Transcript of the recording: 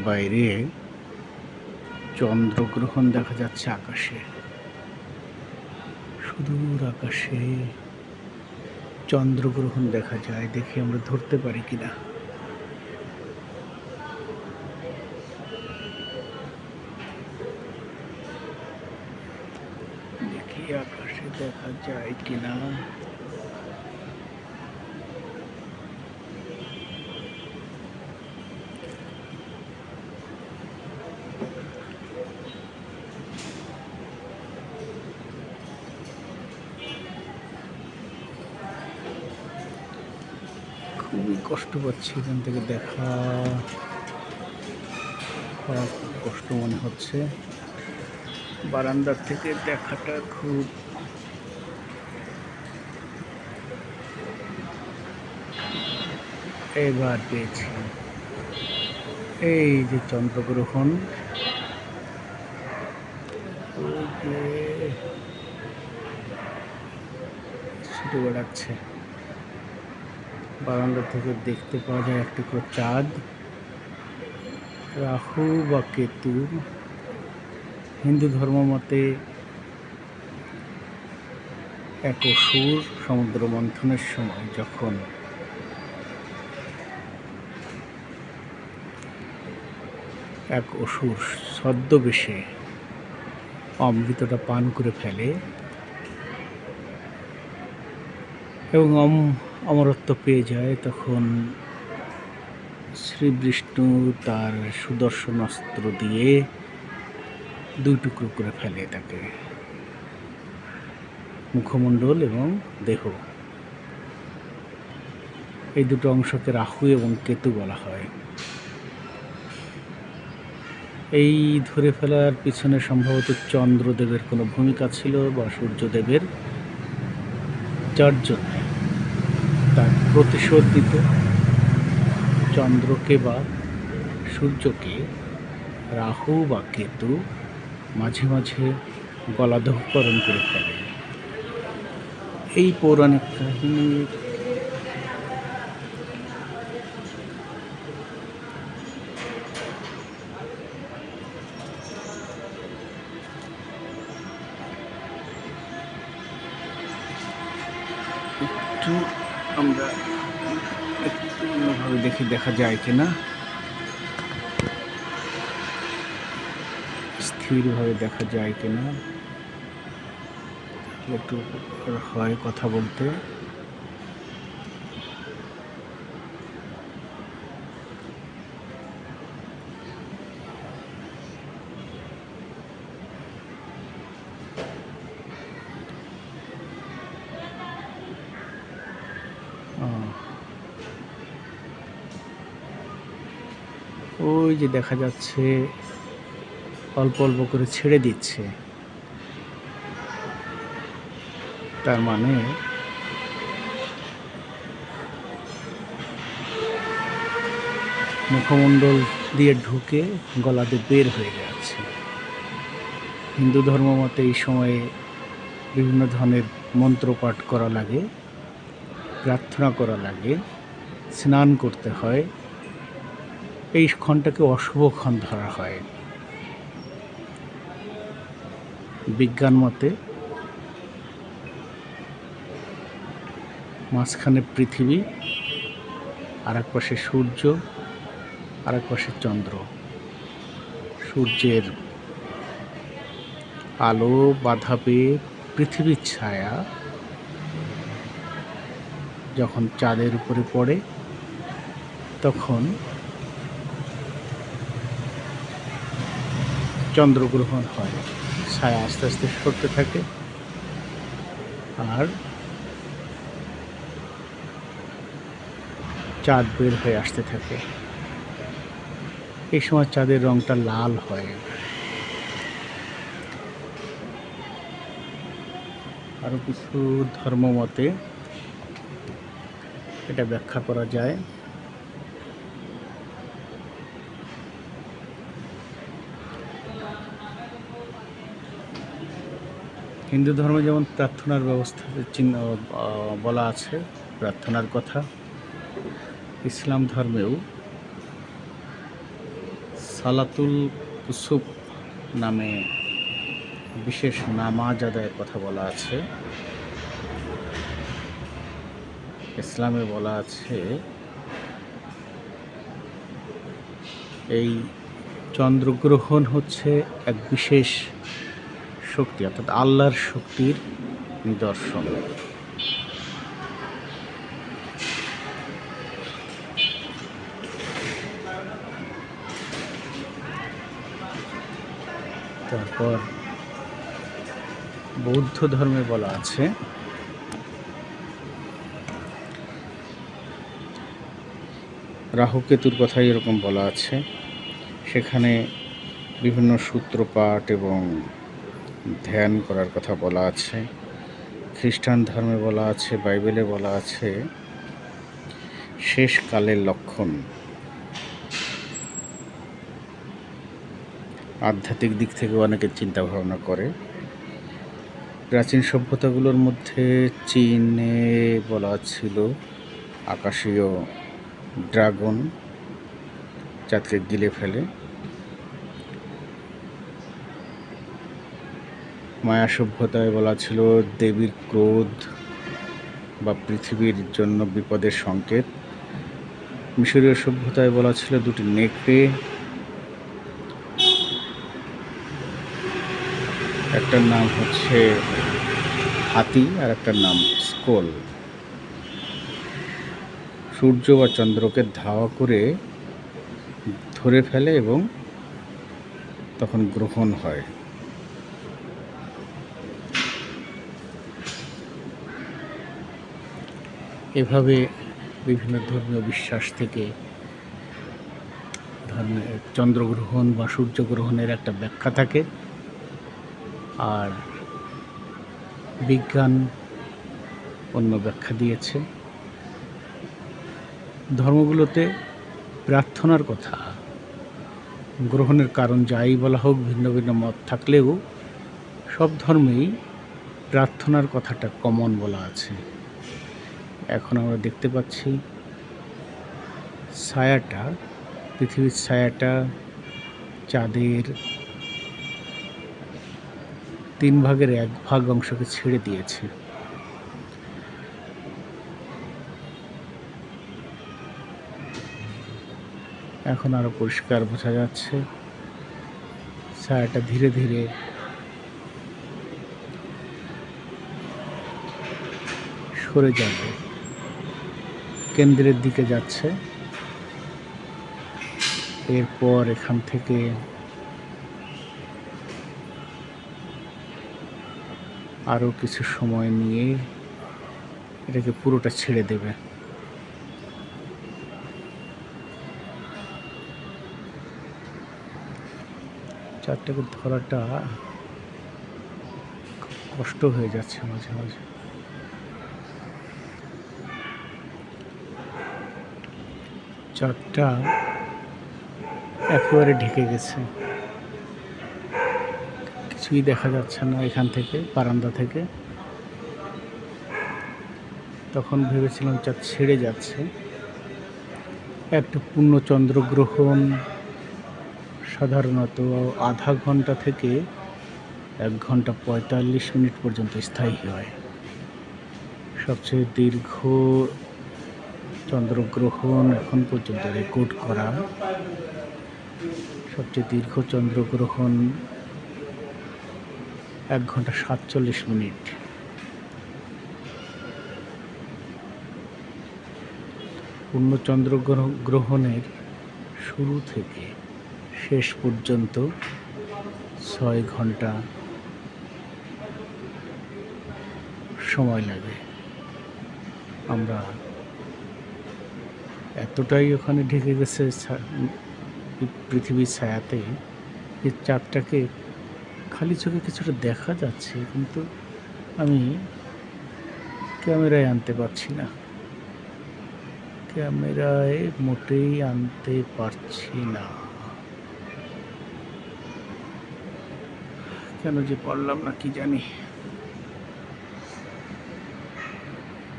বাইরে চন্দ্রগ্রহণ দেখা যাচ্ছে আকাশে। সুদূর আকাশে চন্দ্রগ্রহণ দেখা যায় দেখি আমরা ধরতে পারি কিনা। দেখি আকাশে দেখা যায় কিনা। খুবই কষ্ট পাচ্ছি এখান থেকে দেখা খুব কষ্ট মনে হচ্ছে। বারান্দার থেকে দেখাটা খুব এবার পেয়েছি। এই যে চন্দ্রগ্রহণ। ছুটে বেড়াচ্ছে। বারান্দা থেকে দেখতে পাওয়া যায় একটি করে চাঁদ। রাহু বা কেতু হিন্দু ধর্ম মতে এক অসুর সমুদ্র মন্থনের সময় যখন এক অসুর ছদ্মবেশে অমৃতটা পান করে ফেলে এবং অমরত্ব পেয়ে যায়, তখন শ্রী বিষ্ণু তার সুদর্শন অস্ত্র দিয়ে দুই টুকরো করে ফেলে তাকে। মুখমণ্ডল এবং দেহ। এই দুটো অংশকে রাহু এবং কেতু বলা হয়। এই ধরে ফেলার পিছনে সম্ভবত চন্দ্রদেবের কোনো ভূমিকা ছিল বা সূর্যদেবের। যার জন্য তার প্রতিশোধ দিতে চন্দ্রকে বা সূর্যকে রাহু বা কেতু মাঝে মাঝে গলাধঃকরণ করে ফেলে। এই পৌরাণিক কাহিনী একটু দেখি দেখা যায় কি না স্থিরভাবে দেখা যায় কিনা। না একটু হয় কথা বলতে। ওই যে দেখা যাচ্ছে অল্প অল্প করে ছেড়ে দিচ্ছে। তার মানে মুখমণ্ডল দিয়ে ঢুকে গলাতে বের হয়ে যাচ্ছে। হিন্দু ধর্ম মতে এই সময়ে বিভিন্ন ধরনের মন্ত্র পাঠ করা লাগে, প্রার্থনা করা লাগে, স্নান করতে হয়। এই ক্ষণটাকে অশুভ ক্ষণ ধরা হয়। বিজ্ঞান মতে মাঝখানে পৃথিবী আর এক পাশে সূর্য আর এক পাশে চন্দ্র। সূর্যের আলো বাধা পেয়ে পৃথিবীর ছায়া যখন চাঁদের উপরে পড়ে, তখন চন্দ্রগ্রহণ হয়। ছায়া আস্তে আস্তে সরতে থাকে। আর চাঁদ বের হয়ে আসতে থাকে। এই সময় চাঁদের রংটা লাল হয়। আরও কিছু ধর্ম মতে এটা ব্যাখ্যা করা যায়। হিন্দু ধর্মে যেমন প্রার্থনার ব্যবস্থা, চিহ্ন বলা আছে, প্রার্থনার কথা, ইসলাম ধর্মেও সালাতুল কুসুফ নামে বিশেষ নামাজ আদায়ের কথা বলা আছে। ইসলামে বলা আছে, এই চন্দ্রগ্রহণ হচ্ছে এক বিশেষ শক্তি, অর্থাৎ আল্লাহর শক্তির নিদর্শন। তারপর বৌদ্ধ ধর্মে বলা আছে, রাহুকেতুর কথাই এরকম বলা আছে। সেখানে বিভিন্ন সূত্রপাঠ এবং ধ্যান করার কথা বলা আছে, খ্রিস্টান ধর্মে বলা আছে, বাইবেলে বলা আছে, শেষ কালের লক্ষণ। আধ্যাত্মিক দিক থেকে অনেকে চিন্তা ভাবনা করে। প্রাচীন সভ্যতাগুলোর মধ্যে চীনে বলা ছিল আকাশীয় ড্রাগন চাঁদকে গিলে ফেলে। মায়া সভ্যতায় বলা ছিল দেবীর ক্রোধ বা পৃথিবীর জন্য বিপদের সংকেত। মিশরীয় সভ্যতায় বলা ছিল দুটি নেকড়ে, একটার নাম হচ্ছে হাতি আর একটার নাম স্কোল। সূর্য বা চন্দ্রকে ধাওয়া করে ধরে ফেলে এবং তখন গ্রহণ হয়। এভাবে বিভিন্ন ধর্মীয় বিশ্বাস থেকে ধর্মের চন্দ্রগ্রহণ বা সূর্যগ্রহণের একটা ব্যাখ্যা থাকে। আর বিজ্ঞান অন্য ব্যাখ্যা দিয়েছে। ধর্মগুলোতে প্রার্থনার কথা, গ্রহণের কারণ যাই বলা হোক, ভিন্ন ভিন্ন মত থাকলেও সব ধর্মেই প্রার্থনার কথাটা কমন বলা আছে। এখন আমরা দেখতে পাচ্ছি ছায়াটা, পৃথিবীর ছায়াটা চাঁদের তিন ভাগের এক ভাগ অংশকে ছেড়ে দিয়েছে। এখন আরও পরিষ্কার বোঝা যাচ্ছে, ছায়াটা ধীরে ধীরে সরে যাবে। কেন্দ্রের দিকে যাচ্ছে। এরপর এখান থেকে আরও কিছু সময় নিয়ে এটাকে পুরোটা ছেড়ে দেবে। চারটাকে ধরাটা কষ্ট হয়ে যাচ্ছে মাঝে মাঝে। চারটা একেবারে ঢেকে গেছে। কিছুই দেখা যাচ্ছে না এখান থেকে, বারান্দা থেকে। তখন ভেবেছিলাম চাঁদ ছেড়ে যাচ্ছে। একটা পূর্ণ চন্দ্রগ্রহণ সাধারণত আধা ঘণ্টা থেকে এক ঘণ্টা পঁয়তাল্লিশ মিনিট পর্যন্ত স্থায়ী হয়। সবচেয়ে দীর্ঘ চন্দ্রগ্রহণ এখন পর্যন্ত রেকর্ড করা। সবচেয়ে দীর্ঘ চন্দ্রগ্রহণ এক ঘণ্টা সাতচল্লিশ মিনিট। পূর্ণ চন্দ্রগ্রহণের শুরু থেকে শেষ পর্যন্ত ছয় ঘণ্টা সময় লাগে। আমরা এতটাই ওখানে ঢেকে গেছে পৃথিবীর ছায়াতে যে চাঁদটাকে খালি চোখে কিছুটা দেখা যাচ্ছে, কিন্তু আমি ক্যামেরায় আনতে পারছি না। ক্যামেরায় মোটেই আনতে পারছি না। কেন যে পারলাম না, কি জানি।